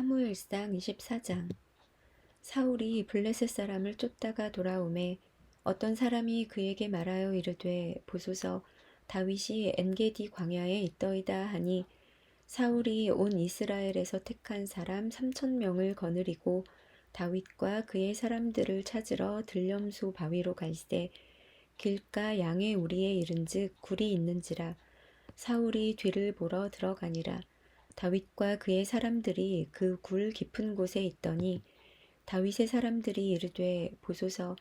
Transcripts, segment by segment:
사무엘상 24장. 사울이 블레셋 사람을 쫓다가 돌아오매 어떤 사람이 그에게 말하여 이르되 보소서 다윗이 엔게디 광야에 있더이다 하니 사울이 온 이스라엘에서 택한 사람 삼천 명을 거느리고 다윗과 그의 사람들을 찾으러 들렴수 바위로 갈새 길가 양의 우리에 이른즉 굴이 있는지라. 사울이 뒤를 보러 들어가니라 다윗과 그의 사람들이 그 굴 깊은 곳에 있더니 다윗의 사람들이 이르되 보소서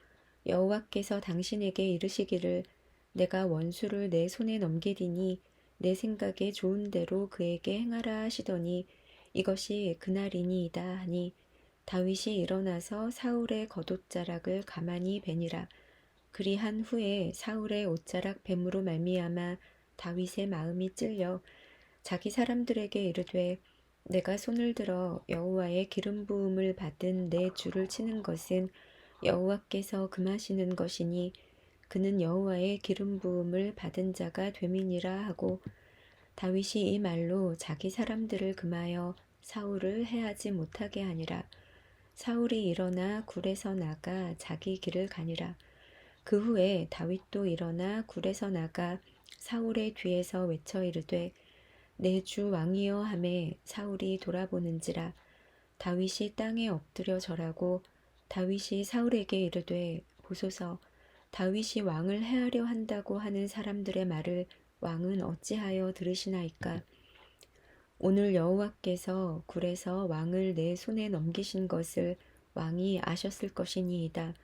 여호와께서 당신에게 이르시기를 내가 원수를 내 손에 넘기리니 내 생각에 좋은 대로 그에게 행하라 하시더니 이것이 그날이니이다 하니 다윗이 일어나서 사울의 겉옷자락을 가만히 베니라. 그리한 후에 사울의 옷자락 뱀으로 말미암아 다윗의 마음이 찔려 자기 사람들에게 이르되 내가 손을 들어 여호와의 기름 부음을 받은 내 주를 치는 것은 여호와께서 금하시는 것이니 그는 여호와의 기름 부음을 받은 자가 되민이라 하고 다윗이 이 말로 자기 사람들을 금하여 사울을 해하지 못하게 하니라. 사울이 일어나 굴에서 나가 자기 길을 가니라. 그 후에 다윗도 일어나 굴에서 나가 사울의 뒤에서 외쳐 이르되 내 주 왕이여 하매 사울이 돌아보는지라. 다윗이 땅에 엎드려 절하고 다윗이 사울에게 이르되 보소서. 다윗이 왕을 해하려 한다고 하는 사람들의 말을 왕은 어찌하여 들으시나이까? 오늘 여호와께서 굴에서 왕을 내 손에 넘기신 것을 왕이 아셨을 것이니이다.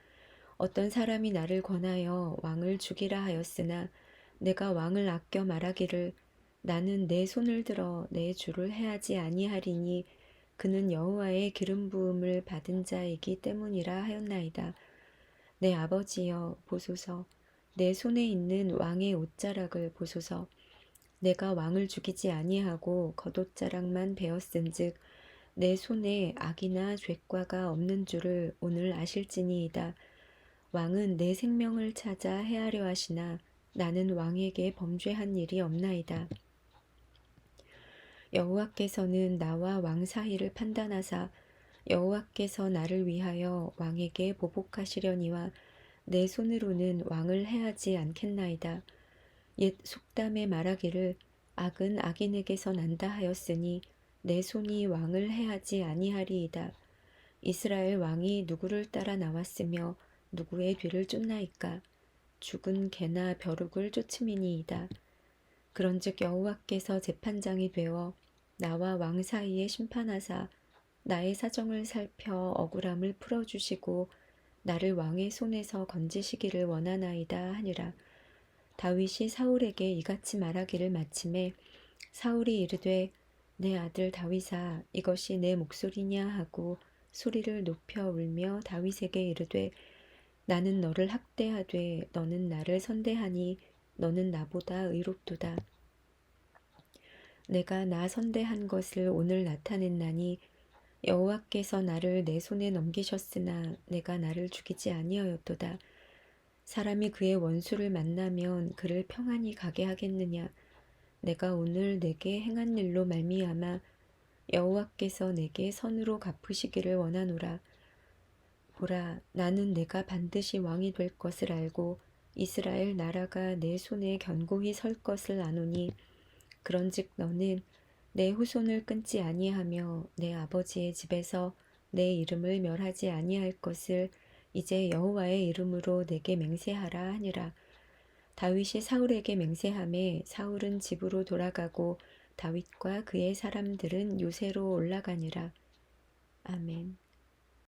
어떤 사람이 나를 권하여 왕을 죽이라 하였으나 내가 왕을 아껴 말하기를 나는 내 손을 들어 내 주를 해하지 아니하리니 그는 여호와의 기름 부음을 받은 자이기 때문이라 하였나이다. 내 아버지여 보소서 내 손에 있는 왕의 옷자락을 보소서 내가 왕을 죽이지 아니하고 겉옷자락만 베었은즉 내 손에 악이나 죄과가 없는 줄을 오늘 아실지니이다. 왕은 내 생명을 찾아 해하려 하시나 나는 왕에게 범죄한 일이 없나이다. 여호와께서는 나와 왕 사이를 판단하사 여호와께서 나를 위하여 왕에게 보복하시려니와 내 손으로는 왕을 해하지 않겠나이다. 옛 속담에 말하기를 악은 악인에게서 난다 하였으니 내 손이 왕을 해하지 아니하리이다. 이스라엘 왕이 누구를 따라 나왔으며 누구의 뒤를 쫓나이까 죽은 개나 벼룩을 쫓음이니이다. 그런즉 여호와께서 재판장이 되어 나와 왕 사이에 심판하사 나의 사정을 살펴 억울함을 풀어주시고 나를 왕의 손에서 건지시기를 원하나이다 하니라. 다윗이 사울에게 이같이 말하기를 마침에 사울이 이르되 내 아들 다윗아 이것이 내 목소리냐 하고 소리를 높여 울며 다윗에게 이르되 나는 너를 학대하되 너는 나를 선대하니 너는 나보다 의롭도다. 내가 나 선대한 것을 오늘 나타냈나니 여호와께서 나를 내 손에 넘기셨으나 내가 나를 죽이지 아니하였도다. 사람이 그의 원수를 만나면 그를 평안히 가게 하겠느냐? 내가 오늘 내게 행한 일로 말미암아 여호와께서 내게 선으로 갚으시기를 원하노라. 보라, 나는 내가 반드시 왕이 될 것을 알고 이스라엘 나라가 내 손에 견고히 설 것을 아노니 그런즉 너는 내 후손을 끊지 아니하며 내 아버지의 집에서 내 이름을 멸하지 아니할 것을 이제 여호와의 이름으로 내게 맹세하라 하니라. 다윗이 사울에게 맹세함에 사울은 집으로 돌아가고 다윗과 그의 사람들은 요새로 올라가니라. 아멘.